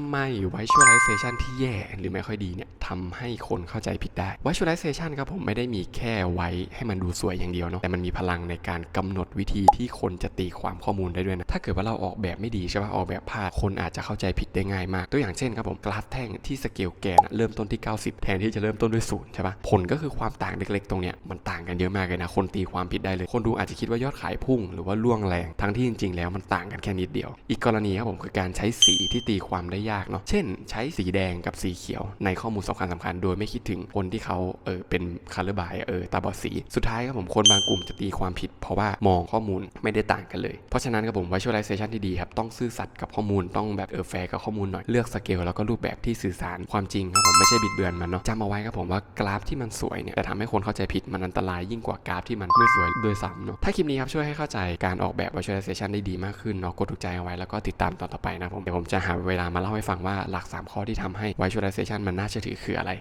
ำไม visualization ที่แย่หรือไม่ค่อยดีเนี่ยทำให้คนเข้าใจผิดได้ visualization ครับผมไม่ได้มีแค่ไว้ให้มันดูสวยอย่างเดียวเนาะแต่มันมีพลังในการกำหนดวิธีที่คนจะตีความข้อมูลได้ด้วยนะถ้าเกิดว่าเราออกแบบไม่ดีใช่ป่ะออกแบบพลาดคนอาจจะเข้าใจผิดได้ง่ายมากตัวอย่างเช่นครับผมกราฟแท่งที่สเกลแกนะเริ่มต้นที่ 90 แทนที่จะเริ่มต้นด้วยศูนย์ใช่ป่ะผลก็คือความต่างเล็กๆ ตรงเนี้ยมันต่างกันเยอะมากเลยนะคนตีความผิดได้เลย คนดูอาจจะคิดว่ายอดขายพุ่งหรือว่าล่วงแรงทั้งที่จริงๆ แล้วมันต่างกันแค่นิดเดียว อีกกรณีครับผมคือการใช้สีที่ตีความได้ยากเนาะ เช่น ใช้สีแดงกับสีเขียวในข้อมูลสำคัญสำคัญโดยไม่คิดถึงคนที่เขาเออเป็นคาร์บายเออตาบอดสี สุดท้ายครับผมคนบางกลุ่มจะตีความผิด เพราะว่ามองข้อมูลไม่ได้ต่างกันเลย เพราะฉะนั้นครับผม visualization ที่ดีครับต้องซื่อสัตย์กับข้อมูลต้องแบบเออแฟร์กับข้อมูลหน่อยเลือกสเกลแล้วก็รูปแบบที่สื่อสารความจริงครับผมไม่ใช่บิดเบือนมันเนาะจำเอาไว้ครับผมว่ากราฟที่มันสวยเนี่ยแต่ทำให้คนเข้าใจผิดมันอันตรายยิ่งกว่ากราฟที่มันไม่สวยโดยซ้ำเนาะถ้าคลิปนี้ครับช่วยให้เข้าใจการออกแบบ visualization ได้ดีมากขึ้นเนาะกดถูกใจเอาไว้แล้วก็ติดตามตอนต่อไปนะผมเดี๋ยวผมจะหาเวลามาเล่าให้ฟังว่าหลัก 3 ข้อที่ทำให้ visualization มันน่าเชื่อถือคืออะไร